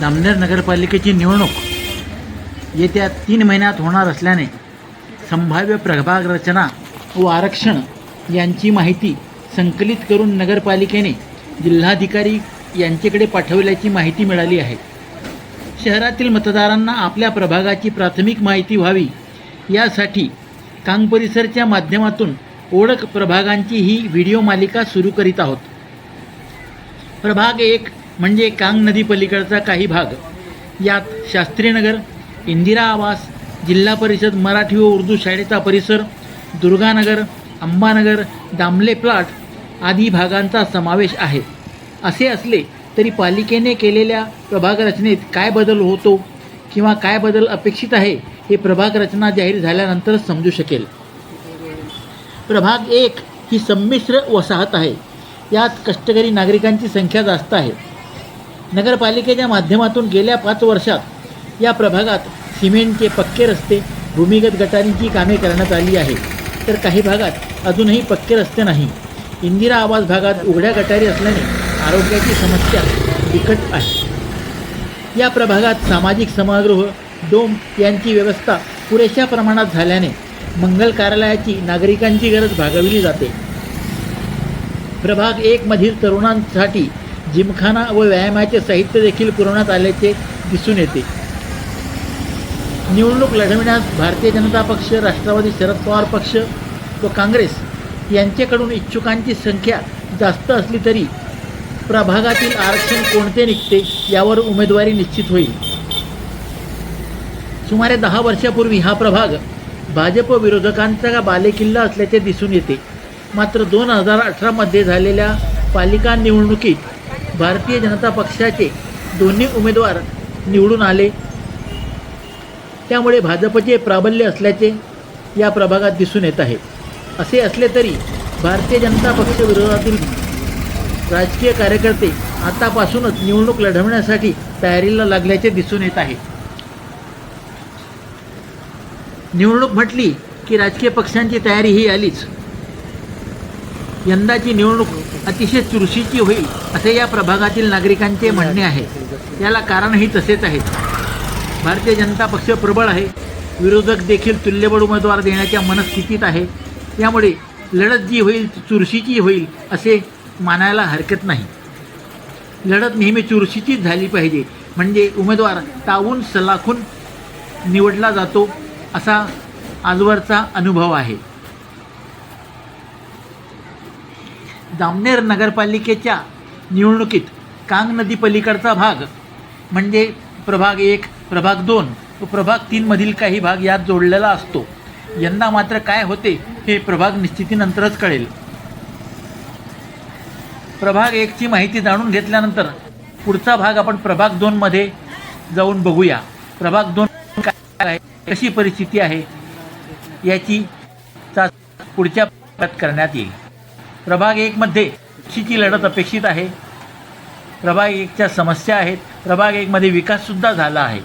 जामनेर नगरपालिकेची निवडणूक येत्या तीन महिन्यात होणार असल्याने संभाव्य प्रभाग रचना व आरक्षण यांची माहिती संकलित करून नगरपालिकेने जिल्हाधिकारी यांच्याकडे पाठवल्याची माहिती मिळाली आहे. शहरातील मतदारांना आपल्या प्रभागाची प्राथमिक माहिती व्हावी यासाठी कांग परिसरच्या माध्यमातून ओळख प्रभागांची ही व्हिडिओ मालिका सुरू करीत आहोत. प्रभाग एक म्हणजे कांग नदी पलीकडचा काही भाग. यात शास्त्रीनगर इंदिरा आवास जिल्हा परिषद मराठी व उर्दू शाळेचा परिसर दुर्गानगर अंबानगर दामले प्लाट आदी भागांचा समावेश आहे. असे असले तरी पालिकेने केलेल्या प्रभाग रचनेत काय बदल होतो किंवा काय बदल अपेक्षित आहे हे प्रभाग रचना जाहीर झाल्यानंतरच समजू शकेल. प्रभाग एक ही संमिश्र वसाहत आहे. यात कष्टकरी नागरिकांची संख्या जास्त आहे. नगरपालिकेच्या माध्यमातून गेल्या पाच वर्षात या प्रभागात सिमेंटचे पक्के रस्ते भूमिगत गटारींची कामे करण्यात आली आहे तर काही भागात अजूनही पक्के रस्ते नाही. इंदिरा आवास भागात उघड्या गटारी असल्याने आरोग्याची समस्या बिकट आहे. या प्रभागात सामाजिक समागृह डोम यांची व्यवस्था पुरेशा प्रमाणात झाल्याने मंगल कार्यालयाची नागरिकांची गरज भागविली जाते. प्रभाग एक मधील तरुणांसाठी जिमखाना व व्यायामाचे साहित्य देखील पुरवण्यात आल्याचे दिसून येते. निवडणूक लढविण्यास भारतीय जनता पक्ष राष्ट्रवादी शरद पवार पक्ष व काँग्रेस यांच्याकडून इच्छुकांची संख्या जास्त असली तरी प्रभागातील आरक्षण कोणते निघते यावर उमेदवारी निश्चित होईल. सुमारे दहा वर्षापूर्वी हा प्रभाग भाजप विरोधकांचा बालेकिल्ला असल्याचे दिसून येते. मात्र दोन हजार अठरामध्ये झालेल्या पालिका निवडणुकीत भारतीय जनता पक्षाचे दोन्ही उमेदवार निवडून आले. त्यामुळे भाजपचे प्राबल्य असल्याचे या प्रभागात दिसून येत आहे. असे असले तरी भारतीय जनता पक्ष विरोधातील राजकीय कार्यकर्ते आतापासूनच निवडणूक लढवण्यासाठी तयारीला लागल्याचे दिसून येत आहे. निवडणूक म्हटली की राजकीय पक्षांची तयारी ही आलीच. यंदाची निवडणूक अतिशय चुरशीची होईल असे या प्रभागातील नागरिकांचे म्हणणे आहे. याला कारणही तसेच आहे भारतीय जनता पक्ष प्रबळ आहे. विरोधक देखील तुल्यबळ उमेदवार देण्याच्या मनस्थितीत आहे. त्यामुळे लढत जी होईल चुरशीची होईल असे मानायला हरकत नाही. लढत नेहमी चुरशीचीच झाली पाहिजे. म्हणजे उमेदवार तावून सलाखून निवडला जातो असा आजवरचा अनुभव आहे. जामनेर नगरपालिकेच्या निवडणुकीत कांग नदी पलीकडचा भाग म्हणजे प्रभाग एक प्रभाग दोन व प्रभाग तीनमधील काही भाग यात जोडलेला असतो. यंदा मात्र काय होते हे प्रभाग निश्चितीनंतरच कळेल. प्रभाग एकची माहिती जाणून घेतल्यानंतर पुढचा भाग आपण प्रभाग दोनमध्ये जाऊन बघूया. प्रभाग दोन काय आहे? कशी परिस्थिती आहे? याची चा पुढच्या करण्यात येईल. प्रभाग एकमध्ये ची लढत अपेक्षित आहे. प्रभाग एकच्या समस्या आहेत. प्रभाग एकमध्ये विकाससुद्धा झाला आहे.